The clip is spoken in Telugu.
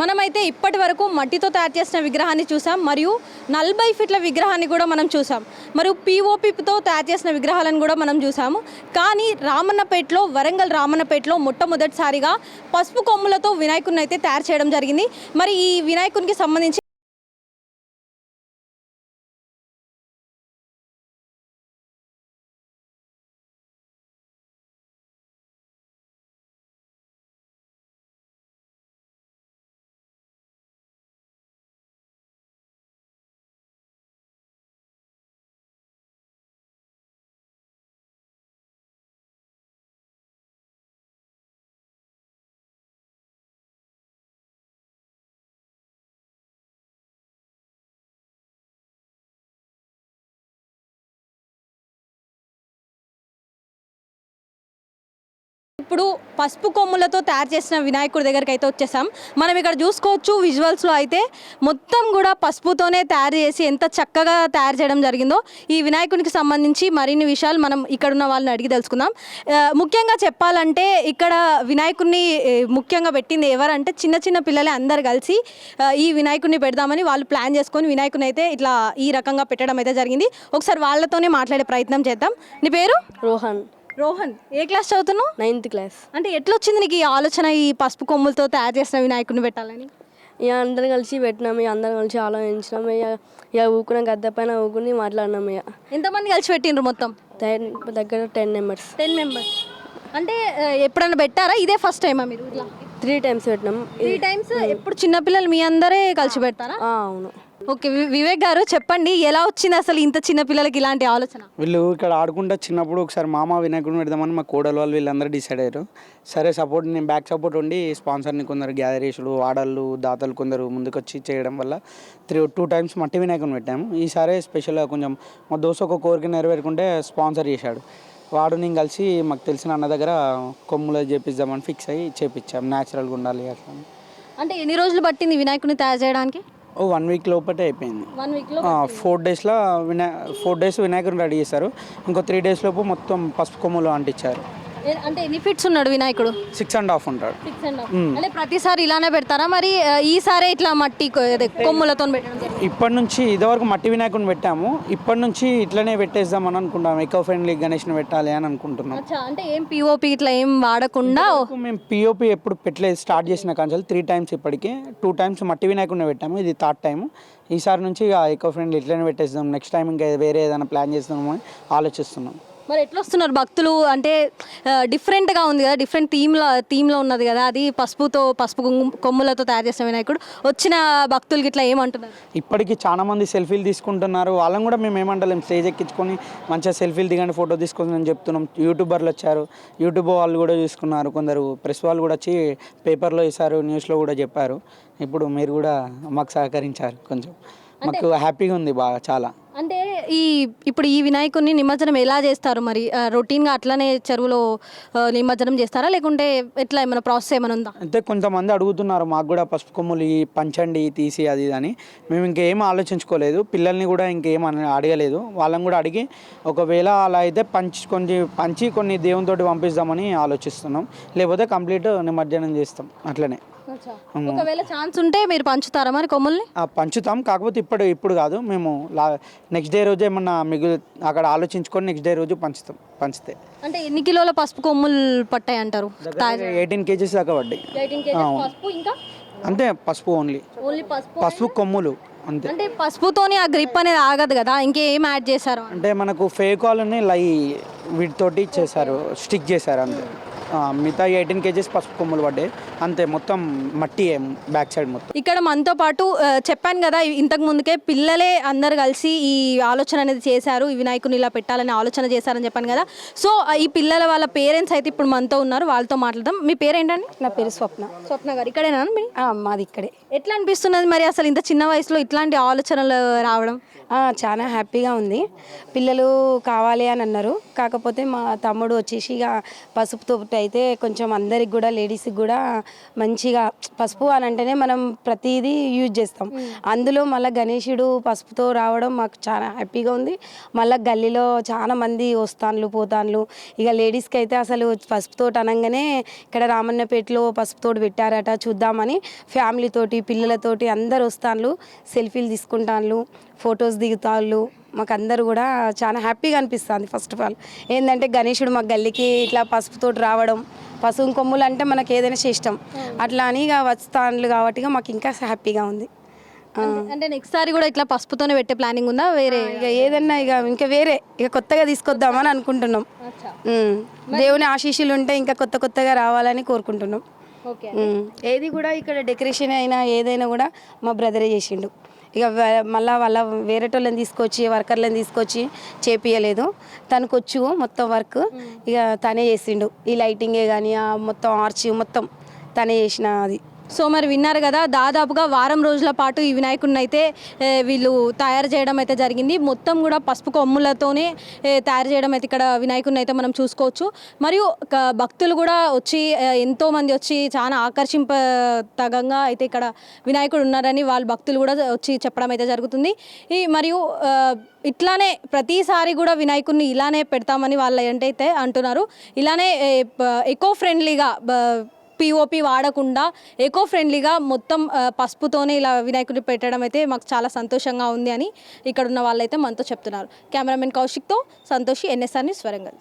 మనమైతే ఇప్పటి వరకు మట్టితో తయారు చేసిన విగ్రహాన్ని చూసాం మరియు నలభై ఫీట్ల విగ్రహాన్ని కూడా మనం చూసాం. మరియు పీఓపితో తయారు చేసిన విగ్రహాలను కూడా మనం చూసాము. కానీ రామన్నపేటలో వరంగల్ రామన్నపేటలో మొట్టమొదటిసారిగా పసుపు కొమ్ములతో వినాయకుడిని అయితే తయారు చేయడం జరిగింది. మరి ఈ వినాయకునికి సంబంధించి ఇప్పుడు పసుపు కొమ్ములతో తయారు చేసిన వినాయకుడి దగ్గరికి అయితే వచ్చేసాం. మనం ఇక్కడ చూసుకోవచ్చు విజువల్స్లో అయితే మొత్తం కూడా పసుపుతోనే తయారు చేసి ఎంత చక్కగా తయారు చేయడం జరిగిందో ఈ వినాయకునికి సంబంధించి మరిన్ని విషయాలు మనం ఇక్కడ ఉన్న వాళ్ళని అడిగి తెలుసుకుందాం. ముఖ్యంగా చెప్పాలంటే ఇక్కడ వినాయకుడిని ముఖ్యంగా పెట్టింది ఎవరంటే చిన్న చిన్న పిల్లలే అందరు కలిసి ఈ వినాయకుడిని పెడదామని వాళ్ళు ప్లాన్ చేసుకొని వినాయకుని అయితే ఇట్లా ఈ రకంగా పెట్టడం అయితే జరిగింది. ఒకసారి వాళ్ళతోనే మాట్లాడే ప్రయత్నం చేద్దాం. నీ పేరు? రోహన్. రోహన్ ఏ క్లాస్ చదువుతున్నావు? Ninth class. అంటే ఎట్లా వచ్చింది నీకు ఈ ఆలోచన ఈ పసుపు కొమ్ములతో తయారు చేసిన వినాయకుడిని పెట్టాలని? ఇక అందరం కలిసి పెట్టినాం ఇక అందరం కలిసి ఆలోచించినాం ఇక ఇక ఊకున్నాం గద్దె పైన ఊకుని మాట్లాడినాం ఇక. ఎంతమంది కలిసి పెట్టిండ్రు మొత్తం? టెన్ దగ్గర టెన్ మెంబర్స్. Ten members. అంటే ఆ, ఎప్పుడైనా పెట్టారా? ఇదే ఫస్ట్ టైమా మీరు ఇట్లా? త్రీ టైమ్స్ పెట్టినాం. Three times? ఎప్పుడు చిన్నపిల్లలు మీ అందరే కలిసి పెడతారా? ఆ, అవును. ఓకే వి- వివేక్ గారు చెప్పండి ఎలా వచ్చింది అసలు ఇంత చిన్న పిల్లలకి ఇలాంటి ఆలోచన? వీళ్ళు ఇక్కడ ఆడుకుంటా చిన్నప్పుడు ఒకసారి మామ వినాయకుడిని పెడదామని మా కోడలు వాళ్ళు వీళ్ళందరూ డిసైడ్ అయ్యారు. సరే సపోర్ట్ నేను బ్యాక్ సపోర్ట్ ఉండి స్పాన్సర్ని కొందరు గ్యాదర్ చేసుడు ఆడళ్ళు దాతలు కొందరు ముందుకొచ్చి చేయడం వల్ల త్రీ టూ టైమ్స్ మట్టి వినాయకుని పెట్టాము. ఈసారి స్పెషల్గా కొంచెం మా దోశ ఒక కోరిక నెరవేరుకుంటే స్పాన్సర్ చేశాడు. వాడు నేను కలిసి మాకు తెలిసిన అన్న దగ్గర కొమ్ములు చేపిద్దామని ఫిక్స్ అయ్యి చేపించాం న్యాచురల్గా ఉండాలి అట్లా అని. అంటే ఎన్ని రోజులు పట్టింది వినాయకుడిని తయారు చేయడానికి? ఓ వన్ వీక్ లోపటే అయిపోయింది. వన్ వీక్లో ఫోర్ డేస్లో వినా ఫోర్ డేస్ వినాయకుడిని రెడీ చేశారు. ఇంకో త్రీ డేస్ లోపు మొత్తం పసుపు కొమ్ములు అంటించారు. అంటే ఎన్ని ఫిట్స్ ఉన్నాడు వినాయకుడు? సిక్స్ అండ్ హాఫ్ ఉంటాడు. సిక్స్ అండ్ అంటే ప్రతిసారి ఇలానే పెడతారా? మరి ఈసారి ఇట్లా మట్టి కొమ్ములతో. ఇప్పటి నుంచి ఇదివరకు మట్టి వినాయకుడిని పెట్టాము. ఇప్పటి నుంచి ఇట్లనే పెట్టేద్దాం అని అనుకుంటాం. ఎకో ఫ్రెండ్లీ గణేష్ని పెట్టాలి అని అనుకుంటున్నాం. అంటే ఏం పిఓపి ఇట్లా ఏం వాడకుండా మేము పిఓపి ఎప్పుడు పెట్టలేదు. స్టార్ట్ చేసిన కాన్సల్ త్రీ టైమ్స్ ఇప్పటికి. టూ టైమ్స్ మట్టి వినాయకుడిని పెట్టాము. ఇది థర్డ్ టైం ఈసారి నుంచి ఇక ఎకో ఫ్రెండ్లీ ఇట్లనే పెట్టేద్దాం. నెక్స్ట్ టైం ఇంకా వేరే ఏదైనా ప్లాన్ చేస్తామని ఆలోచిస్తున్నాం. మరి ఎట్లా వస్తున్నారు భక్తులు? అంటే డిఫరెంట్గా ఉంది కదా డిఫరెంట్ థీమ్లో థీమ్లో ఉన్నది కదా అది పసుపుతో పసుపు కొమ్ము- కొమ్ములతో తయారు చేసిన వినాయకుడు. వచ్చిన భక్తులకి ఇట్లా ఏమంటున్నారు? ఇప్పటికి చాలా మంది సెల్ఫీలు తీసుకుంటున్నారు. వాళ్ళని కూడా మేము ఏమంటలేం స్టేజ్ ఎక్కించుకొని మంచిగా సెల్ఫీలు దిగండి ఫోటో తీసుకొని అని చెప్తున్నాం. యూట్యూబర్లు వచ్చారు. యూట్యూబ్ వాళ్ళు కూడా చూసుకున్నారు. కొందరు ప్రెస్ వాళ్ళు కూడా వచ్చి పేపర్లో వేశారు న్యూస్లో కూడా చెప్పారు. ఇప్పుడు మీరు కూడా మాకు సహకరించారు కొంచెం. మాకు హ్యాపీగా ఉంది బాగా చాలా. అంటే ఈ ఇప్పుడు ఈ వినాయకుడిని నిమజ్జనం ఎలా చేస్తారు మరి? రొటీన్గా అట్లనే చెరువులో నిమజ్జనం చేస్తారా? లేకుంటే ఎట్లా ఏమైనా ప్రాసెస్ ఏమైనా ఉందా? అంటే కొంతమంది అడుగుతున్నారు మాకు కూడా పసుపు కొమ్ములు ఈ పంచండి తీసి అది ఇది అని. మేము ఇంకేం ఆలోచించుకోలేదు. పిల్లల్ని కూడా ఇంకేం అడగలేదు. వాళ్ళని కూడా అడిగి ఒకవేళ అలా అయితే పంచి కొన్ని పంచి కొన్ని దేవునితోటి పంపిస్తామని ఆలోచిస్తున్నాం. లేకపోతే కంప్లీట్ నిమజ్జనం చేస్తాం. అట్లనే. ఒకవేళ ఛాన్స్ ఉంటే మీరు పంచుతారా మరి కొమ్ముల్ని? పంచుతాం. కాకపోతే ఇప్పుడు ఇప్పుడు కాదు. మేము నెక్స్ట్ డే రోజు ఏమన్నా మిగులు అక్కడ ఆలోచించుకొని నెక్స్ట్ డే రోజు పంచుతాం. పంచితే. అంటే ఎన్ని కిలోల పసుపు కొమ్ములు పట్టాయి అంటారు? ఎయిటీన్ కేజీస్ దాకా పడ్డాయి. పసుపు ఇంకా? అంతే పసుపు ఓన్లీ ఓన్లీ పసుపు పసుపు కొమ్ములు అంతే. అంటే పసుపుతోని ఆ గ్రిప్ అనేది ఆగదు కదా ఇంకేం యాడ్ చేశారు? అంటే మనకు ఫేక్ ఆల్ని లై వీటితోటి చేశారు స్టిక్ చేశారు అంతే. మిగతా ఎయిటీన్ కేజీస్ పసుపు కొమ్ములు పడ్డాయి. అంతే మొత్తం మట్టి బ్యాక్ సైడ్ మొత్తం. ఇక్కడ మనతో పాటు చెప్పాను కదా ఇంతకు ముందుకే పిల్లలే అందరు కలిసి ఈ ఆలోచన అనేది చేశారు. ఈ వినాయకుని ఇలా పెట్టాలని ఆలోచన చేశారని చెప్పాను కదా. సో ఈ పిల్లల వాళ్ళ పేరెంట్స్ అయితే ఇప్పుడు మనతో ఉన్నారు. వాళ్ళతో మాట్లాడదాం. మీ పేరేంటండి? నా పేరు స్వప్న. స్వప్న గారు ఇక్కడేనా మీ మాది ఇక్కడే. ఎట్లా అనిపిస్తున్నది మరి అసలు ఇంత చిన్న వయసులో ఇట్లాంటి ఆలోచనలు రావడం? ఆ, చాలా హ్యాపీగా ఉంది. పిల్లలు కావాలి అని అన్నారు. కాకపోతే మా తమ్ముడు వచ్చేసి ఇక పసుపుతో అయితే కొంచెం అందరికి కూడా లేడీస్కి కూడా మంచిగా పసుపు అని అంటేనే మనం ప్రతిదీ యూజ్ చేస్తాం. అందులో మళ్ళీ గణేశుడు పసుపుతో రావడం మాకు చాలా హ్యాపీగా ఉంది. మళ్ళీ గల్లీలో చాలా మంది వస్తాన్లు పోతాన్లు. ఇక లేడీస్కి అయితే అసలు పసుపుతోటి అనగానే ఇక్కడ రామన్నపేటలో పసుపుతోటి పెట్టారట చూద్దామని. ఫ్యామిలీతోటి పిల్లలతోటి అందరు వస్తాన్లు సెల్ఫీలు తీసుకుంటాన్లు ఫొటోస్ దిగుతాళ్ళు మాకు అందరూ కూడా చాలా హ్యాపీగా అనిపిస్తుంది ఫస్ట్ ఆఫ్ ఆల్ ఏంటంటే గణేశుడు మా గల్లీకి ఇట్లా పసుపుతోటి రావడం పసుపు కొమ్ములు అంటే మనకి ఏదైనా ఇష్టం. అట్లా అని ఇక వస్తాన్లు కాబట్టి మాకు ఇంకా హ్యాపీగా ఉంది. అంటే నెక్స్ట్ సారి కూడా ఇట్లా పసుపుతోనే పెట్టే ప్లానింగ్ ఉందా? వేరే ఇక ఏదన్నా ఇక ఇంకా వేరే. ఇక కొత్తగా తీసుకొద్దామని అనుకుంటున్నాం. దేవుని ఆశీస్సులు ఉంటే ఇంకా కొత్త కొత్తగా రావాలని కోరుకుంటున్నాం. ఏది కూడా ఇక్కడ డెకరేషన్ అయినా ఏదైనా కూడా మా బ్రదరే చేసిండు. ఇక మళ్ళా వాళ్ళ వేరేటోళ్ళని తీసుకొచ్చి వర్కర్లను తీసుకొచ్చి చేపియలేదు. తనకు వచ్చు మొత్తం వర్క్ ఇక తనే చేసిండు. ఈ లైటింగే కానీ ఆ మొత్తం ఆర్చ్ మొత్తం తనే చేసిన అది. సో మరి విన్నారు కదా దాదాపుగా వారం రోజుల పాటు ఈ వినాయకుడిని అయితే వీళ్ళు తయారు చేయడం అయితే జరిగింది. మొత్తం కూడా పసుపు కొమ్ములతోనే తయారు చేయడం అయితే ఇక్కడ వినాయకుడిని అయితే మనం చూసుకోవచ్చు. మరియు క- భక్తులు కూడా వచ్చి ఎంతోమంది వచ్చి చాలా ఆకర్షింపతగంగా అయితే ఇక్కడ వినాయకుడు ఉన్నారని వాళ్ళ భక్తులు కూడా వచ్చి చెప్పడం అయితే జరుగుతుంది. ఈ మరియు ఇట్లానే ప్రతిసారి కూడా వినాయకుడిని ఇలానే పెడతామని వాళ్ళు ఏంటైతే అంటున్నారు. ఇలానే ఎకో ఫ్రెండ్లీగా పిఓపి వాడకుండా ఎకో ఫ్రెండ్లీగా మొత్తం పసుపుతోనే ఇలా వినాయకుడిని పెట్టడం అయితే మాకు చాలా సంతోషంగా ఉంది అని ఇక్కడ ఉన్న వాళ్ళైతే మనతో చెప్తున్నారు. కెమెరామెన్ కౌశిక్తో సంతోషి ఎన్ఎస్ఆర్ని స్వరంగల్.